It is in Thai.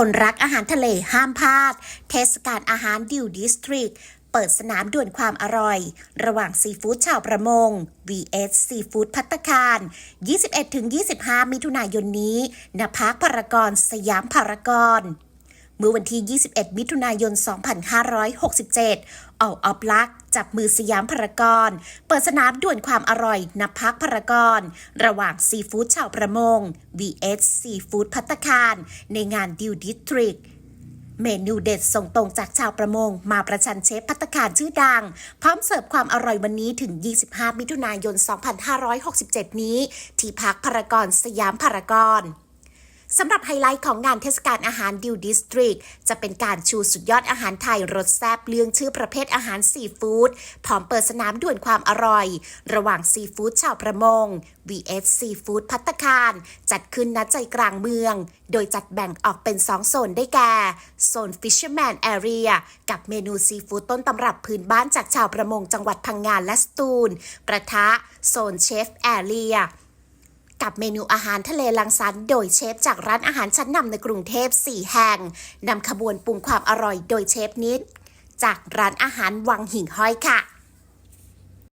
คนรักอาหารทะเลห้ามพลาด เทศกาลอาหารดิวดิสตริกเปิดสนามด่วนความอร่อย ระหว่างซีฟู้ดชาวประมง vs ซีฟู้ดพัตตาคาร 21-25 มิถุนายนนี้ณพักพารากอนสยามพารากอน เมื่อวันที่ 21 มิถุนายน 2567เอาออฟลักจับมือสยามพารากอน เปิดสนามด่วนความอร่อยนพักพารากอน ระหว่างซีฟู้ดชาวประมง vs ซีฟู้ดพัตตาคาร ในงานดิวดิสทริกเมนูเด็ดส่งตรงจากชาวประมง มาประชันเชฟพัตคารชื่อดัง พร้อมเสิร์ฟความอร่อยวันนี้ถึง 25 มิถุนายน 2567 นี้ ที่พักพารากอนสยามพารากอน สำหรับไฮไลท์ของงานเทศกาลอาหารดิวดิสตริกจะเป็นการชูสุดยอดอาหารไทยรสแซ่บเลื่องชื่อประเภทอาหารซีฟู้ดพร้อมเปิดสนามด่วนความอร่อย ระหว่างซีฟู้ดชาวประมง vs ซีฟู้ดพัตตาคาร จัดขึ้นณใจกลางเมือง โดยจัดแบ่งออกเป็น 2 โซนได้แก่ โซน Fisherman Area กับเมนูซีฟู้ดต้นตำรับพื้นบ้านจากชาวประมงจังหวัดพังงานและสตูล ประทะ โซนเชฟแอเรีย กับเมนูอาหารทะเลลังสรรค์โดยเชฟจากร้านอาหารชั้นนำในกรุงเทพ 4 แห่งนำขบวนปรุงความอร่อยโดยเชฟนิด จากร้านอาหารวังหิ่งห้อยค่ะ